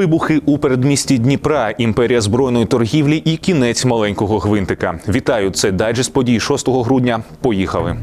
Вибухи у передмісті Дніпра, імперія збройної торгівлі і кінець маленького гвинтика. Вітаю, це дайджест подій 6 грудня. Поїхали.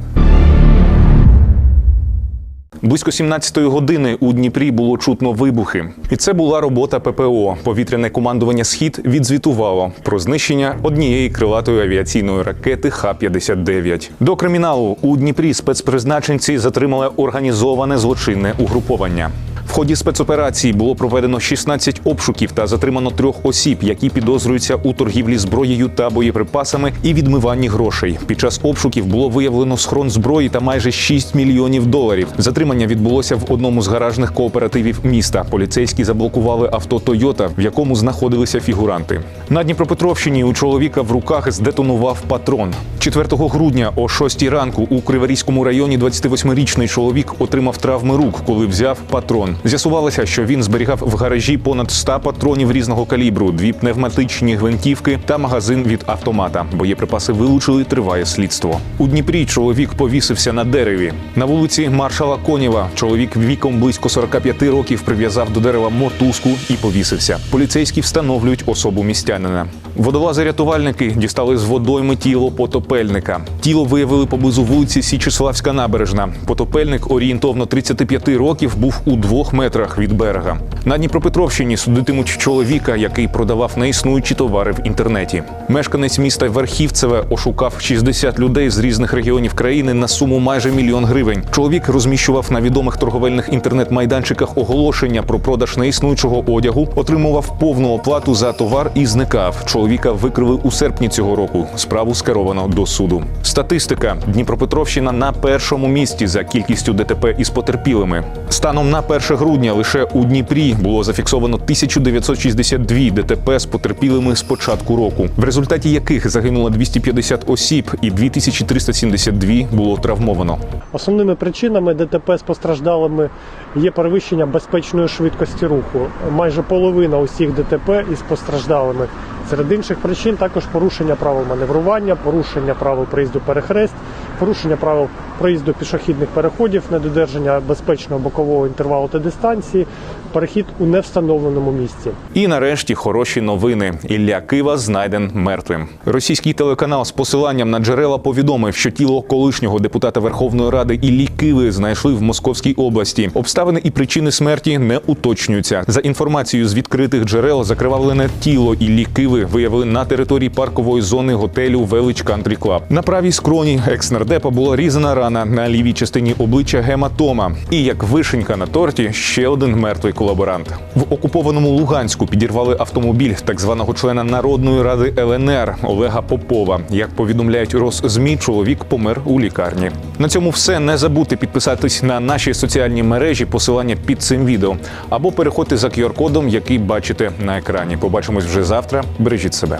Близько 17-ї години у Дніпрі було чутно вибухи, і це була робота ППО. Повітряне командування Схід відзвітувало про знищення однієї крилатої авіаційної ракети Х-59. До криміналу у Дніпрі спецпризначенці затримали організоване злочинне угруповання. Ході спецоперації було проведено 16 обшуків та затримано трьох осіб, які підозрюються у торгівлі зброєю та боєприпасами і відмиванні грошей. Під час обшуків було виявлено схрон зброї та майже 6 мільйонів доларів. Затримання відбулося в одному з гаражних кооперативів міста. Поліцейські заблокували авто Тойота, в якому знаходилися фігуранти. На Дніпропетровщині у чоловіка в руках здетонував патрон. 4 грудня о 6 ранку у Криворізькому районі 28-річний чоловік отримав травми рук, коли взяв патрон. З'ясувалося, що він зберігав в гаражі понад 100 патронів різного калібру, дві пневматичні гвинтівки та магазин від автомата. Боєприпаси вилучили, триває слідство. У Дніпрі чоловік повісився на дереві. На вулиці маршала Конєва чоловік віком близько 45 років прив'язав до дерева мотузку і повісився. Поліцейські встановлюють особу містянина. Водолази-рятувальники дістали з водойми тіло потопельника. Тіло виявили поблизу вулиці Січеславська набережна. Потопельник орієнтовно 35 років був у двох метрах від берега. На Дніпропетровщині судитимуть чоловіка, який продавав неіснуючі товари в інтернеті. Мешканець міста Верхівцеве ошукав 60 людей з різних регіонів країни на суму майже мільйон гривень. Чоловік розміщував на відомих торговельних інтернет-майданчиках оголошення про продаж неіснуючого одягу, отримував повну оплату за товар і зникав. Чоловіка викрили у серпні цього року. Справу скеровано до суду. Статистика: Дніпропетровщина на першому місці за кількістю ДТП із потерпілими. Станом на 1 грудня лише у Дніпрі було зафіксовано 1962 ДТП з потерпілими з початку року, в результаті яких загинуло 250 осіб і 2372 було травмовано. Основними причинами ДТП з постраждалими є перевищення безпечної швидкості руху. Майже половина усіх ДТП із постраждалими. Серед інших причин також порушення правил маневрування, порушення правил проїзду перехрест, порушення правил проїзду пішохідних переходів, недодержання безпечного бокового інтервалу та дистанції, перехід у невстановленому місці. І нарешті хороші новини. Ілля Кива знайден мертвим. Російський телеканал з посиланням на джерела повідомив, що тіло колишнього депутата Верховної Ради Іллі Киви знайшли в Московській області. Обставини і причини смерті не уточнюються. За інформацією з відкритих джерел, закривавлене тіло Іллі Киви виявили на території паркової зони готелю Велич Кантрі Клаб. На правій скроні екс-нардепа була різана рана на лівій частині обличчя гематома. І як вишенька на торті, ще один мертвий колаборант. В окупованому Луганську підірвали автомобіль так званого члена Народної ради ЛНР Олега Попова. Як повідомляють Росзмі, чоловік помер у лікарні. На цьому все не забудьте підписатись на наші соціальні мережі, посилання під цим відео, або переходьте за QR-кодом, який бачите на екрані. Побачимось вже завтра. Бережіть себе.